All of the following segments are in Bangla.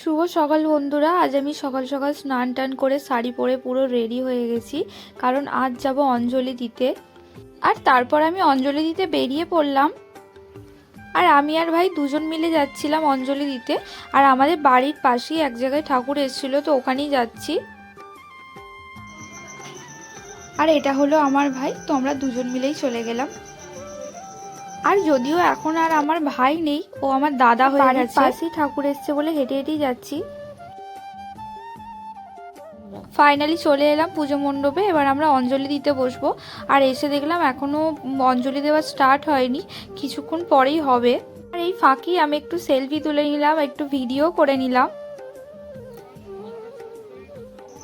শুভ সকাল বন্ধুরা, আজ আমি সকাল সকাল স্নান টান করে শাড়ি পরে পুরো রেডি হয়ে গেছি, কারণ আজ যাব অঞ্জলি দিতে। আর তারপর আমি অঞ্জলি দিতে বেরিয়ে পড়লাম। আর আমি আর ভাই দুজন মিলে যাচ্ছিলাম অঞ্জলি দিতে। আর আমাদের বাড়ির পাশেই এক জায়গায় ঠাকুর এসেছিল, তো ওখানেই যাচ্ছি। আর এটা হলো আমার ভাই, তো আমরা দুজন মিলেই চলে গেলাম। আর যদিও এখন আর আমার ভাই নেই ও আমার দাদা হয়ে গেছে। পাশেই ঠাকুর এসছে বলে হেঁটে হেঁটেই যাচ্ছি। ফাইনালি চলে এলাম পুজো মণ্ডপে এবার আমরা অঞ্জলি দিতে বসবো। আর এসে দেখলাম এখনও অঞ্জলি দেওয়া স্টার্ট হয়নি কিছুক্ষণ পরেই হবে। আর এই ফাঁকি আমি একটু সেলফি তুলে নিলাম একটু ভিডিও করে নিলাম।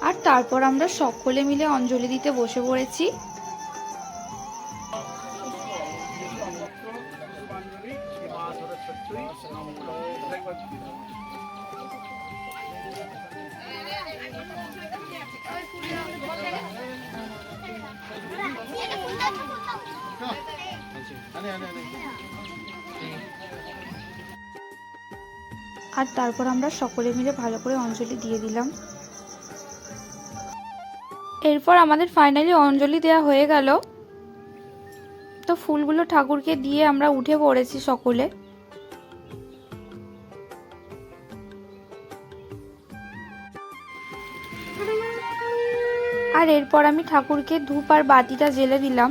আর তারপর আমরা সকলে মিলে অঞ্জলি দিতে বসে পড়েছি। আর তারপর আমরা সকলে মিলে ভালো করে অঞ্জলি দিয়ে দিলাম। এরপর আমাদের ফাইনালি অঞ্জলি দেওয়া হয়ে গেল। তো ফুলগুলো ঠাকুরকে দিয়ে আমরা উঠে পড়েছি সকলে। আর এরপর আমি ঠাকুরকে ধূপ আর বাতিটা জেলে দিলাম।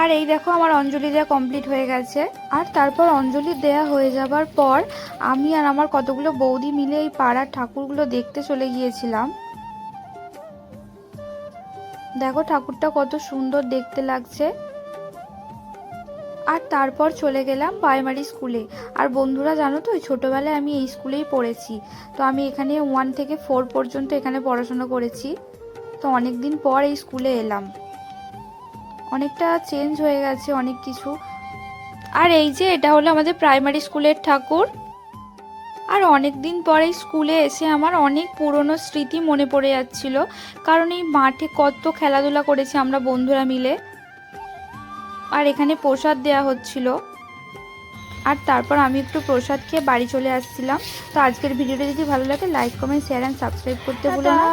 আর এই দেখো আমার অঞ্জলি দেওয়া কমপ্লিট হয়ে গেছে। আর তারপর অঞ্জলি দেয়া হয়ে যাবার পর আমি আর আমার কতগুলো বৌদি মিলে এই পাড়ার ঠাকুরগুলো দেখতে চলে গিয়েছিলাম। দেখো ঠাকুরটা কত সুন্দর দেখতে লাগছে। আর তারপর চলে গেলাম প্রাইমারি স্কুলে আর বন্ধুরা, জানো তো ছোটোবেলায় আমি এই স্কুলেই পড়েছি। তো আমি এখানে ওয়ান থেকে ফোর পর্যন্ত এখানে পড়াশোনা করেছি। তো অনেক দিন পর এই স্কুলে এলাম। অনেকটা চেঞ্জ হয়ে গেছে অনেক কিছু। আর এই যে, এটা হলো আমাদের প্রাইমারি স্কুলের ঠাকুর। আর অনেক দিন পরে স্কুলে এসে আমার অনেক পুরনো স্মৃতি মনে পড়ে যাচ্ছিল। কারণ এই মাঠে কত খেলাধুলা করেছি আমরা বন্ধুরা মিলে। আর এখানে প্রসাদ দেয়া হচ্ছিল। আর তারপর আমি একটু প্রসাদ খেয়ে বাড়ি চলে আসছিলাম। তো আজকের ভিডিওটা যদি ভালো লাগে like comment share and subscribe করতে ভুলো না।